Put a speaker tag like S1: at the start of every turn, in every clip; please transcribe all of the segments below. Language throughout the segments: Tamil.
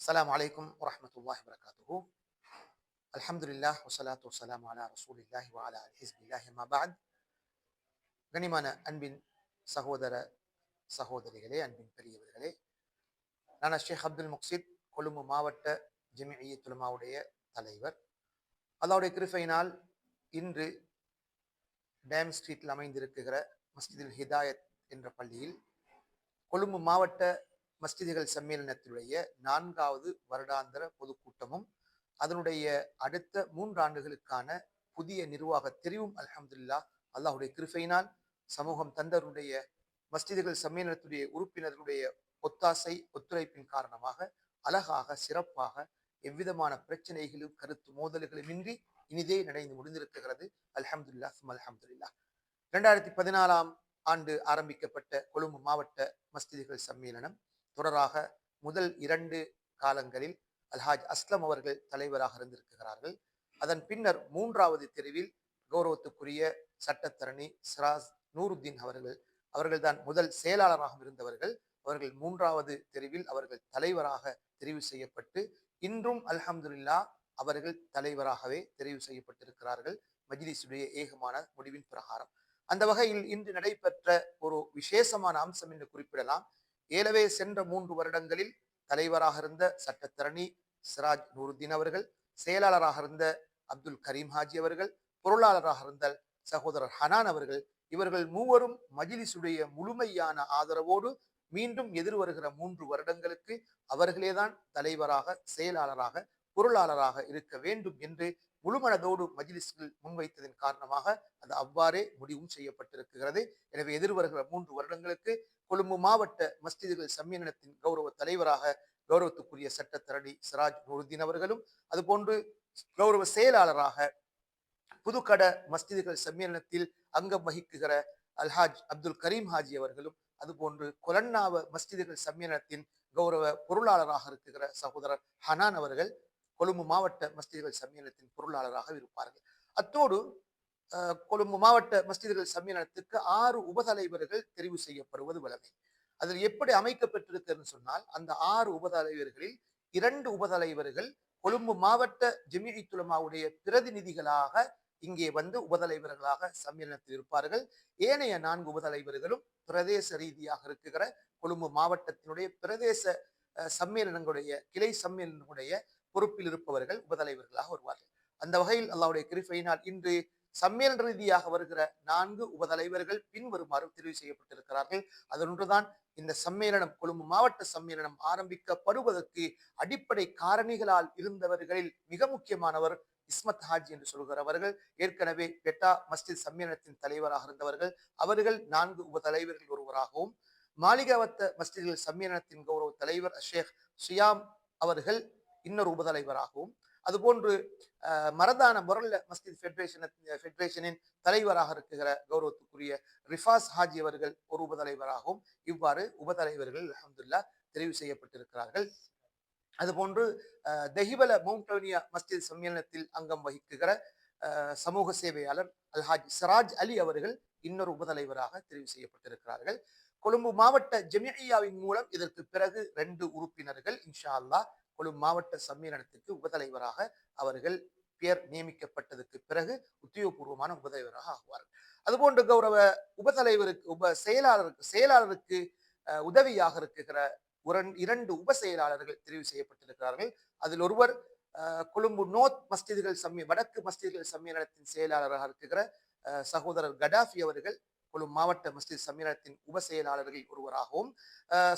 S1: அஸ்லாம் வலைக்கம் வரமத்துல்லாஹி வரகாத்து அலமதுல்லா வசலாத்து வசலாம் அலா ரசூலில்லாஹி வாலா ஹிஸ்பில்லாஹி மபாத் கனிமான அன்பின் சகோதர சகோதரிகளே அன்பின் பெரியவர்களே நான் ஷேக் அப்துல் முக்சித் கொழும்பு மாவட்ட ஜெமிஇ துலமாவுடைய தலைவர். அல்லாவுடைய கிருஃபைனால் இன்று டேம் ஸ்ட்ரீட்டில் அமைந்திருக்கிற மஸ்ஜிதுல் ஹிதாயத் என்ற பள்ளியில் கொழும்பு மாவட்ட மஸ்ஜிதுகள் சம்மேளனத்தினுடைய நான்காவது வருடாந்திர பொதுக்கூட்டமும் அதனுடைய அடுத்த மூன்றாண்டுகளுக்கான புதிய நிர்வாக தெரிவும் அலமதுல்லா அல்லாஹுடைய கிருஃபையினால் சமூகம் தந்தருடைய மஸ்ஜிதுகள் சம்மேளனத்துடைய உறுப்பினர்களுடைய ஒத்தாசை ஒத்துழைப்பின் காரணமாக அழகாக சிறப்பாக எவ்விதமான பிரச்சனைகளும் கருத்து மோதல்களுமின்றி இனிதே நடைந்து முடிந்திருக்கிறது. அல்ஹம்துல்லா சும் அல்ஹம்துல்லா ரெண்டாயிரத்தி பதினாலாம் ஆண்டு ஆரம்பிக்கப்பட்ட கொழும்பு மாவட்ட மஸ்ஜிதுகள் சம்மேளனம். தொடராக முதல் இரண்டு காலங்களில் அல்ஹாஜ் அஸ்லம் அவர்கள் தலைவராக இருந்திருக்கிறார்கள். அதன் பின்னர் மூன்றாவது தெருவில் கௌரவத்துக்குரிய சட்டத்தரணி சிராஸ் நூருத்தீன் அவர்கள் அவர்கள்தான் முதல் செயலாளராக இருந்தவர்கள். அவர்கள் மூன்றாவது தெரிவில் அவர்கள் தலைவராக தெரிவு செய்யப்பட்டு இன்றும் அல்ஹம்துல்லா அவர்கள் தலைவராகவே தெரிவு செய்யப்பட்டிருக்கிறார்கள். மஜ்லிஸுடைய ஏகமான முடிவின் பிரகாரம். அந்த வகையில் இன்று நடைபெற்ற ஒரு விசேஷமான அம்சம் என்று குறிப்பிடலாம். ஏலவே சென்ற மூன்று வருடங்களில் தலைவராக இருந்த சட்டத்தரணி சிராஜ் நூருத்தீன் அவர்கள் செயலாளராக இருந்த அப்துல் கரீம் ஹாஜி அவர்கள் பொருளாளராக இருந்த சகோதரர் ஹனான் அவர்கள் இவர்கள் மூவரும் மஜிலிசுடைய முழுமையான ஆதரவோடு மீண்டும் எதிர் வருகிற மூன்று வருடங்களுக்கு அவர்களேதான் தலைவராக செயலாளராக பொருளாளராக இருக்க வேண்டும் என்று முழுமனதோடு மஜ்லிஸ்கள் முன்வைத்ததன் காரணமாக அது அவ்வாறே முடிவும் செய்யப்பட்டிருக்கிறது. எனவே எதிர்வருகிற மூன்று வருடங்களுக்கு கொழும்பு மாவட்ட மஸ்ஜிதுகள் சம்மேளனத்தின் கௌரவ தலைவராக கௌரவத்துக்குரிய சட்டத்தரணி சிராஜ் நூருதீன் அவர்களும் அதுபோன்று கௌரவ செயலாளராக புதுக்கட மஸ்ஜிதுகள் சம்மேளனத்தில் அங்கம் வகிக்குகிற அல்ஹாஜ் அப்துல் கரீம் ஹாஜி அவர்களும் அதுபோன்று கொலன்னாவ மஸ்ஜிதுகள் சம்மேளனத்தின் கௌரவ பொருளாளராக இருக்கிற சகோதரர் ஹனான் அவர்கள் கொழும்பு மாவட்ட மஸ்திதிகள் சம்மேளனத்தின் பொருளாளராக இருப்பார்கள். அத்தோடு கொழும்பு மாவட்ட மஸ்ஜிதுகள் சம்மேளனத்திற்கு ஆறு உபதலைவர்கள் தெரிவு செய்யப்படுவது வழமை. அதில் எப்படி அமைக்கப்பட்டிருக்கிறதுன்னு சொன்னால் அந்த ஆறு உபதலைவர்களில் இரண்டு உபதலைவர்கள் கொழும்பு மாவட்ட ஜெமிழி துலமாவுடைய பிரதிநிதிகளாக இங்கே வந்து உபதலைவர்களாக சம்மேளனத்தில் இருப்பார்கள். ஏனைய நான்கு உபதலைவர்களும் பிரதேச ரீதியாக இருக்கிற கொழும்பு மாவட்டத்தினுடைய பிரதேச சம்மேளனங்களுடைய கிளை சம்மேளனங்களுடைய பொறுப்பில் இருப்பவர்கள் உபதலைவர்களாக வருவார்கள். அந்த வகையில் அல்லாவுடைய கிருஃபையினால் இன்று சம்மேளன ரீதியாக வருகிற நான்கு உபதலைவர்கள் பின்வருமாறு தெரிவு செய்யப்பட்டிருக்கிறார்கள். அதனொன்றுதான் இந்த சம்மேளனம் கொழும்பு மாவட்ட சம்மேளனம் ஆரம்பிக்கப்படுவதற்கு அடிப்படை காரணிகளால் இருந்தவர்களில் மிக முக்கியமானவர் இஸ்மத் ஹாஜி என்று சொல்கிறவர்கள் ஏற்கனவே பெட்டா மஸ்ஜித் சம்மேளனத்தின் தலைவராக இருந்தவர்கள். அவர்கள் நான்கு உபதலைவர்கள் ஒருவராகவும் மாளிகாவத்த மஸ்ஜிதில் சம்மேளனத்தின் கௌரவ தலைவர் ஷேக் ஷியாம் அவர்கள் இன்னொரு உபதலைவராகவும் அதுபோன்று மரதான முரல்ல மஸ்ஜித் ஃபெடரேஷன் ஃபெடரேஷனின் தலைவராக இருக்கிற கௌரவத்துக்குரிய ரிஃபாஸ் ஹாஜி அவர்கள் ஒரு உபதலைவராகவும் இவ்வாறு உபதலைவர்கள் அஹமதுல்லா தெரிவு செய்யப்பட்டிருக்கிறார்கள். அதுபோன்று தெஹிவல மவுண்டோனியா மஸ்ஜித் சம்மேளனத்தில் அங்கம் வகிக்குகிற சமூக சேவையாளர் அல்ஹாஜ் சராஜ் அலி அவர்கள் இன்னொரு உபதலைவராக தெரிவு செய்யப்பட்டிருக்கிறார்கள். கொழும்பு மாவட்ட ஜெமியாவின் மூலம் இதற்கு பிறகு ரெண்டு உறுப்பினர்கள் இன்ஷா அல்லா கொழும்பு மாவட்ட சம்மேளனத்துக்கு உபதலைவராக அவர்கள் பெயர் நியமிக்கப்பட்டதுக்கு பிறகு உத்தியோகபூர்வமான உபதலைவராக ஆகுவார்கள். அதுபோன்று கௌரவ உபதலைவருக்கு உப செயலாளருக்கு செயலாளருக்கு உதவியாக இருக்கிற இரண்டு உப செயலாளர்கள் தெரிவு செய்யப்பட்டிருக்கிறார்கள். அதில் ஒருவர் கொழும்பு நோத் மஸ்ஜிதுகள் சம்மி வடக்கு மஸ்ஜிதுகள் சம்மேளனத்தின் செயலாளராக இருக்கிற சகோதரர் கடாஃபி அவர்கள் கொழும்பு மாவட்ட மஸ்ஜித் சம்மேளனத்தின் உபசெயலாளர்கள் ஒருவராகவும்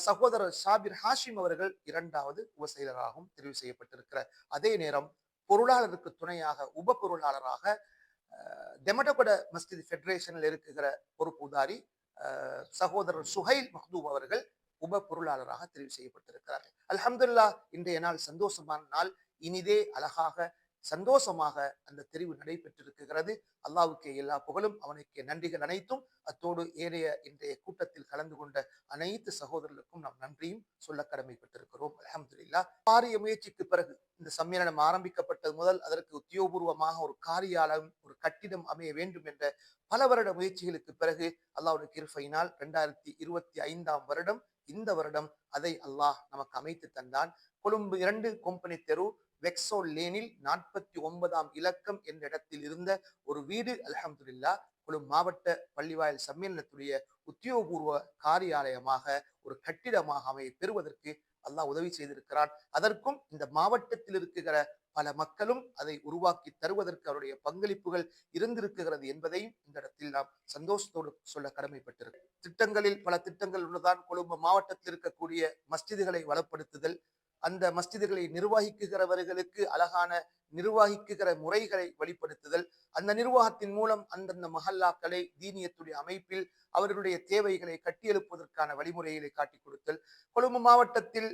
S1: சகோதரர் ஷாபிர் ஹாஷிம் அவர்கள் இரண்டாவது உப செயலராகவும் தெரிவு செய்யப்பட்டிருக்கிற அதே நேரம் பொருளாளருக்கு துணையாக உப பொருளாளராக தெமடகொட மஸ்ஜித் ஃபெடரேஷனில் இருக்குகிற பொறுப்புதாரி சகோதரர் சுஹைல் மஹ்தூப் அவர்கள் உப பொருளாளராக தெரிவு செய்யப்பட்டிருக்கிறார்கள். அலமதுல்லா இன்றைய நாள் சந்தோஷமான நாள். இனிதே அழகாக சந்தோஷமாக அந்த தெரிவு நடைபெற்றிருக்கிறது. அல்லாவுக்கு எல்லா புகழும் அவனுக்கு நன்றிகள் அனைத்தும். அத்தோடு ஏனைய இன்றைய கூட்டத்தில் கலந்து கொண்ட அனைத்து சகோதரர்களுக்கும் நாம் நன்றியும் சொல்ல கடமைப்பட்டிருக்கிறோம். அலமதுல்லா பாரிய முயற்சிக்கு பிறகு இந்த சம்மேளனம் ஆரம்பிக்கப்பட்டது முதல் அதற்கு உத்தியோகபூர்வமாக ஒரு காரியாலயம் ஒரு கட்டிடம் அமைய வேண்டும் என்ற பல வருட முயற்சிகளுக்கு பிறகு அல்லாவுடைய கிருபையினால் ரெண்டாயிரத்தி இருபத்தி ஐந்தாம் வருடம் இந்த வருடம் அதை அல்லாஹ் நமக்கு அமைத்து தந்தான். கொழும்பு இரண்டு கொம்பனி தெரு வெக்ஸோ லேனில் நாற்பத்தி ஒன்பதாம் இலக்கம் என்ற இடத்தில் இருந்த ஒரு வீடு அலமதுல்லா கொழும்பு மாவட்ட பள்ளிவாயல் சம்மேளனத்துடைய உத்தியோகபூர்வ காரியாலயமாக ஒரு கட்டிடமாக அமைய பெறுவதற்கு அல்லாஹ் உதவி செய்திருக்கிறான். அதற்கும் இந்த மாவட்டத்தில் இருக்கிற பல மக்களும் அதை உருவாக்கி தருவதற்கு அவருடைய பங்களிப்புகள் இருந்திருக்கிறது என்பதையும் இந்த இடத்தில் நாம் சந்தோஷத்தோடு சொல்ல கடமைப்பட்டிருக்கிறோம். திட்டங்களில் பல திட்டங்கள் உள்ளதான் கொழும்பு மாவட்டத்தில் இருக்கக்கூடிய மஸ்ஜிதுகளை வளப்படுத்துதல் அந்த மஸ்ஜிதுகளை நிர்வகிக்குகிறவர்களுக்கு அழகான நிர்வகிக்குகிற முறைகளை வெளிப்படுத்துதல். அந்த நிர்வாகத்தின் மூலம் அந்தந்த மஹல்லாக்களை தீனியத்துடைய அமைப்பில் அவர்களுடைய தேவைகளை கட்டியெழுப்பதற்கான வழிமுறைகளை காட்டிக் கொடுத்தல். கொழும்பு மாவட்டத்தில்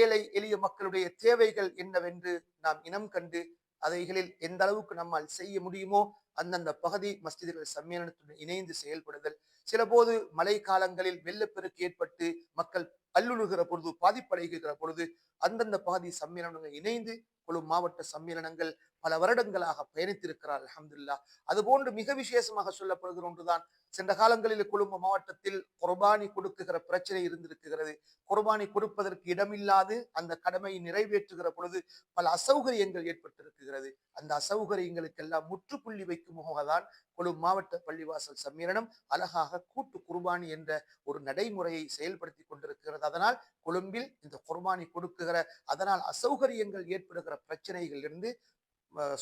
S1: ஏழை எளிய மக்களுடைய தேவைகள் என்னவென்று நாம் இனம் கண்டு அதைகளில் எந்த அளவுக்கு நம்மால் செய்ய முடியுமோ அந்தந்த பகுதி மஸ்ஜிதுகள் சம்மேளனத்துடன் இணைந்து செயல்படுதல். சிலபோது மழை காலங்களில் வெள்ளப்பெருக்கு ஏற்பட்டு மக்கள் அல்லுழுகிற பொழுது பாதிப்படைகிற பொழுது அந்தந்த பாதி சம்மேளனங்கள் இணைந்து கொழும்பு மாவட்ட சம்மேளனங்கள் பல வருடங்களாக பயணித்திருக்கிறார் அல்ஹம்துலில்லாஹ் அதுபோன்று மிக விசேஷமாக சொல்லப்படுகிற ஒன்றுதான் சென்ற காலங்களில் கொழும்பு மாவட்டத்தில் குர்பானி கொடுக்குகிற பிரச்சனை இருந்திருக்கிறது. குர்பானி கொடுப்பதற்கு இடமில்லாது அந்த கடமையை நிறைவேற்றுகிற பொழுது பல அசௌகரியங்கள் ஏற்பட்டிருக்கிறது. அந்த அசௌகரியங்களுக்கெல்லாம் முற்றுப்புள்ளி வைக்கும் முகதான் கொழும்பு மாவட்ட பள்ளிவாசல் சம்மேளனம் அழகாக கூட்டு குர்பானி என்ற ஒரு நடைமுறையை செயல்படுத்தி கொண்டிருக்கிறது. அதனால் கொழும்பில் இந்த குர்பானி கொடுக்குகிற அதனால் அசௌகரியங்கள் ஏற்படுகிற பிரச்சனைகள் இருந்து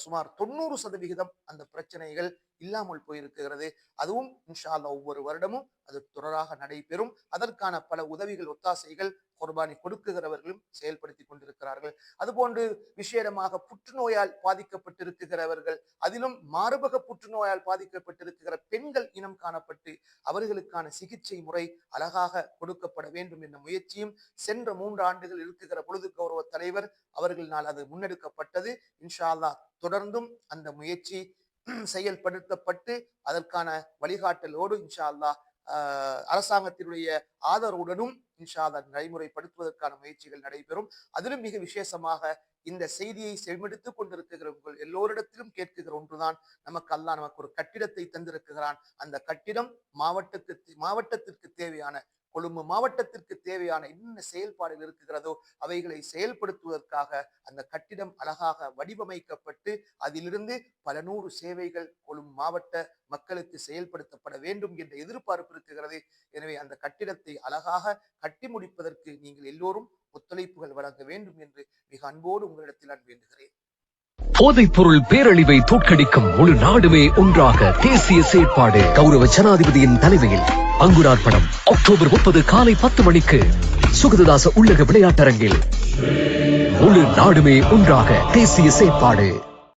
S1: சுமார் தொண்ணூறு சதவிகிதம் அந்த பிரச்சனைகள் இல்லாமல் போயிருக்கிறது. அதுவும் இன்ஷால்லா ஒவ்வொரு வருடமும் அது தொடராக நடைபெறும். அதற்கான பல உதவிகள் ஒத்தாசைகள் குர்பானி கொடுக்குகிறவர்களும் செயல்படுத்தி கொண்டிருக்கிறார்கள். அதுபோன்று விசேடமாக புற்றுநோயால் பாதிக்கப்பட்டிருக்கிறவர்கள் அதிலும் மார்பக புற்றுநோயால் பாதிக்கப்பட்டிருக்கிற பெண்கள் இனம் காணப்பட்டு அவர்களுக்கான சிகிச்சை முறை அழகாக கொடுக்கப்பட வேண்டும் என்ற முயற்சியும் சென்ற மூன்று ஆண்டுகள் இருக்குகிற பொழுது கௌரவ தலைவர் அவர்களினால் அது முன்னெடுக்கப்பட்டது. இன்ஷா தொடர்ந்தும் அந்த முயற்சி செயல்படுத்தப்பட்டு அதற்கான வழிகாட்டலோடு இன்ஷா அல்லாஹ் அரசாங்கத்தினுடைய ஆதரவுடனும் இன்ஷா அல்லாஹ் நடைமுறைப்படுத்துவதற்கான முயற்சிகள் நடைபெறும். அதிலும் மிக விசேஷமாக இந்த செய்தியை செவிமடுத்துக் கொண்டிருக்கிற உங்கள் எல்லோரிடத்திலும் கேட்குகிற ஒன்றுதான். நமக்கு அல்லா நமக்கு ஒரு கட்டிடத்தை தந்திருக்கிறான். அந்த கட்டிடம் மாவட்டத்திற்கு மாவட்டத்திற்கு தேவையான கொழும்பு மாவட்டத்திற்கு தேவையான என்ன செயல்பாடுகள் இருக்கிறதோ அவைகளை செயல்படுத்துவதற்காக அந்த கட்டிடம் அழகாக வடிவமைக்கப்பட்டு அதிலிருந்து பல நூறு சேவைகள் கொழும்பு மாவட்ட மக்களுக்கு செயல்படுத்தப்பட வேண்டும் என்ற எதிர்பார்ப்பு இருக்கிறது. எனவே அந்த கட்டிடத்தை அழகாக கட்டி முடிப்பதற்கு நீங்கள் எல்லோரும் ஒத்துழைப்புகள் வழங்க வேண்டும் என்று மிக அன்போடு உங்களிடத்தில் நான் வேண்டுகிறேன்.
S2: போதைப் பொருள் பேரழிவை தோற்கடிக்கும் முழு நாடுமே ஒன்றாக தேசிய செயற்பாடு. கௌரவ ஜனாதிபதியின் தலைமையில் அங்குரார்ப்பணம் அக்டோபர் முப்பது காலை பத்து மணிக்கு சுகததாச உள்ளக விளையாட்டரங்கில். முழு நாடுமே ஒன்றாக தேசிய செயற்பாடு.